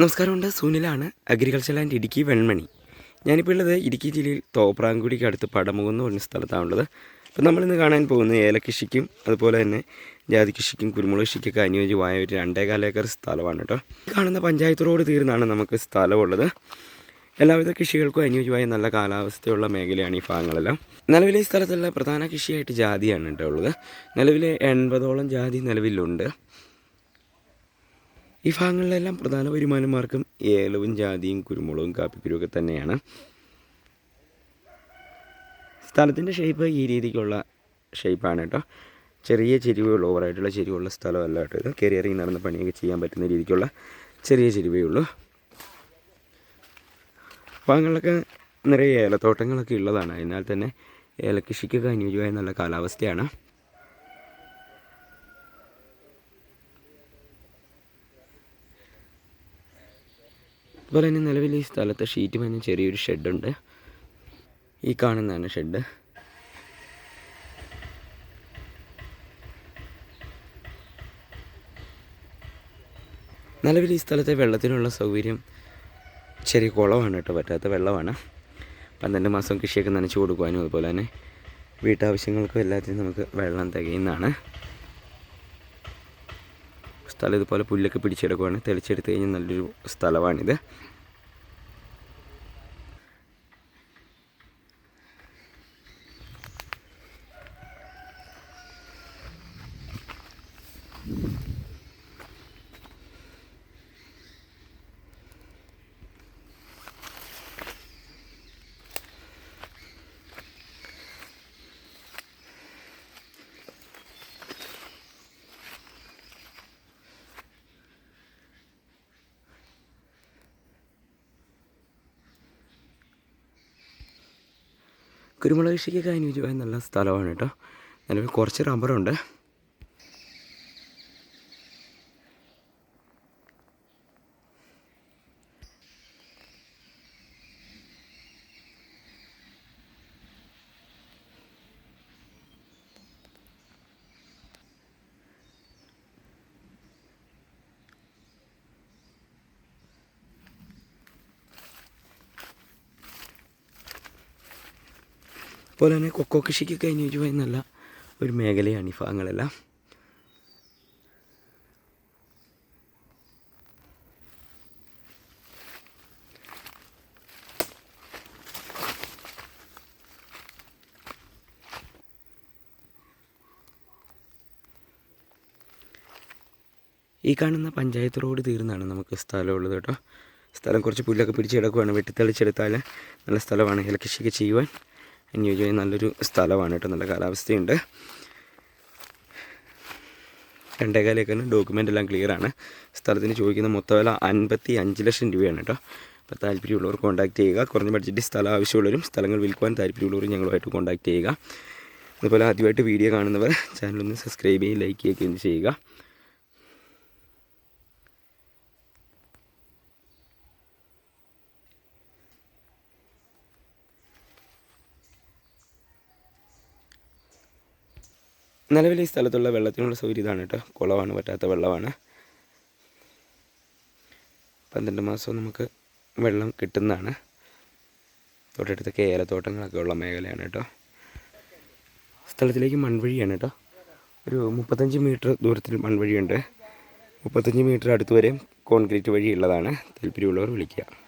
നമസ്കാരമുണ്ട്. സുനിലാണ്. Agriculture land Idukki Venmani. ഞാനിപ്പോൾ ഉള്ളത് ഇടുക്കി ജില്ലയിൽ തോപ്രാങ്കുടിക്ക് അടുത്ത് പടമുഖം എന്ന് പറഞ്ഞ സ്ഥലത്താണുള്ളത്. അപ്പോൾ നമ്മളിന്ന് കാണാൻ പോകുന്നത് ഏലകൃഷിക്കും അതുപോലെ തന്നെ ജാതി കൃഷിക്കും കുരുമുളക് കൃഷിക്കൊക്കെ അനുയോജ്യമായ ഒരു രണ്ടേകാല ഏക്കർ സ്ഥലമാണ് കേട്ടോ. കാണുന്ന പഞ്ചായത്ത് റോഡ് തീർന്നാണ് നമുക്ക് സ്ഥലമുള്ളത്. എല്ലാവിധ കൃഷികൾക്കും അനുയോജ്യമായ നല്ല കാലാവസ്ഥയുള്ള മേഖലയാണ് ഈ ഭാഗങ്ങളെല്ലാം. നിലവിലെ ഈ സ്ഥലത്തുള്ള പ്രധാന കൃഷിയായിട്ട് ജാതിയാണ് കേട്ടോ ഉള്ളത്. നിലവിലെ എൺപതോളം ജാതി നിലവിലുണ്ട്. ഈ ഭാഗങ്ങളിലെല്ലാം പ്രധാന വരുമാനമാർഗം ഏലവും ജാതിയും കുരുമുളകും കാപ്പിക്കുരും ഒക്കെ തന്നെയാണ്. സ്ഥലത്തിന്റെ ഷേപ്പ് ഈ രീതിക്കുള്ള ഷേപ്പാണ് കേട്ടോ. ചെറിയ ചെരിവുകൾ ഓവറായിട്ടുള്ള ചെരുവുള്ള സ്ഥലമല്ല കേട്ടോ ഇത്. കയറി ഇറങ്ങി നടന്ന് പണിയൊക്കെ ചെയ്യാൻ പറ്റുന്ന രീതിക്കുള്ള ചെറിയ ചെരുവേ ഉള്ളൂ. ഭാഗങ്ങളിലൊക്കെ നിറയെ ഏലത്തോട്ടങ്ങളൊക്കെ ഉള്ളതാണ്. എന്നാൽ തന്നെ ഏലകൃഷിക്കൊക്കെ അനുയോജ്യമായ നല്ല കാലാവസ്ഥയാണ്. അതുപോലെ തന്നെ നിലവിൽ ഈ സ്ഥലത്ത് ഷീറ്റ് പഞ്ഞ ചെറിയൊരു ഷെഡുണ്ട് ഈ കാണുന്നതാണ് ഷെഡ് നിലവിൽ ഈ സ്ഥലത്തെ വെള്ളത്തിനുള്ള സൗകര്യം ചെറിയ കുളമാണ് കേട്ടോ പറ്റാത്ത വെള്ളമാണ്. പന്ത്രണ്ട് മാസം കൃഷിയൊക്കെ നനച്ചു കൊടുക്കുവാനും അതുപോലെ തന്നെ വീട്ടാവശ്യങ്ങൾക്കും എല്ലാത്തിനും നമുക്ക് വെള്ളം തികയുന്നതാണ്. സ്ഥലം ഇതുപോലെ പുല്ലൊക്കെ പിടിച്ചെടുക്കുവാണ്. തെളിച്ചെടുത്ത് കഴിഞ്ഞാൽ നല്ലൊരു സ്ഥലമാണിത്. കുരുമുളക് കൃഷിക്കൊക്കെ അനുയോജ്യമായ നല്ല സ്ഥലമാണ് കേട്ടോ. നിലവിൽ കുറച്ച് റബ്ബറുണ്ട് അതുപോലെ തന്നെ കൊക്കോ കൃഷിക്കൊക്കെ നല്ല ഒരു മേഖലയാണ് ഈ ഭാഗങ്ങളെല്ലാം. ഈ കാണുന്ന പഞ്ചായത്ത് റോഡ് തീർന്നാണ് നമുക്ക് സ്ഥലമുള്ളത് കേട്ടോ. സ്ഥലം കുറച്ച് പുല്ലൊക്കെ പിടിച്ച് കിടക്കുവാണ്. വെട്ടിത്തെളിച്ചെടുത്താൽ നല്ല സ്ഥലമാണ്. ഏലകൃഷിയൊക്കെ ചെയ്യുവാൻ. അനുയോജ്യമായ നല്ലൊരു സ്ഥലമാണ് കേട്ടോ. നല്ല കാലാവസ്ഥയുണ്ട്. രണ്ടേ രണ്ടേകാലേക്കാണ് ഡോക്യുമെന്റ് എല്ലാം ക്ലിയറാണ് സ്ഥലത്തിന് ചോദിക്കുന്ന മൊത്തം വില അൻപത്തി അഞ്ച് ലക്ഷം രൂപയാണ് കേട്ടോ. അപ്പോൾ താല്പര്യമുള്ളവർ കോൺടാക്ട് ചെയ്യുക. കുറഞ്ഞ ബഡ്ജറ്റിൽ സ്ഥലം ആവശ്യമുള്ളവരും സ്ഥലങ്ങൾ വിൽക്കുവാൻ താല്പര്യമുള്ളവരും ഞങ്ങളുമായിട്ട് കോൺടാക്ട് ചെയ്യുക. അതുപോലെ ആദ്യമായിട്ട് വീഡിയോ കാണുന്നവർ ചാനലൊന്ന് സബ്സ്ക്രൈബ് ചെയ്യുക ലൈക്ക് ചെയ്യുകയും ചെയ്യുക. നിലവിൽ ഈ സ്ഥലത്തുള്ള വെള്ളത്തിനുള്ള സൗകര്യം ഇതാണ് കേട്ടോ. കുളമാണ് പറ്റാത്ത വെള്ളമാണ്. പന്ത്രണ്ട് മാസം നമുക്ക് വെള്ളം കിട്ടുന്നതാണ്. തൊട്ടടുത്തൊക്കെ ഏലത്തോട്ടങ്ങളൊക്കെ ഉള്ള മേഖലയാണ് കേട്ടോ. സ്ഥലത്തിലേക്ക് മൺവഴിയാണ് കേട്ടോ. ഒരു മുപ്പത്തഞ്ച് മീറ്റർ ദൂരത്തിൽ മൺവഴിയുണ്ട്. മുപ്പത്തഞ്ച് മീറ്റർ അടുത്ത് വരെ കോൺക്രീറ്റ് വഴി ഉള്ളതാണ്. താല്പര്യമുള്ളവർ വിളിക്കുക.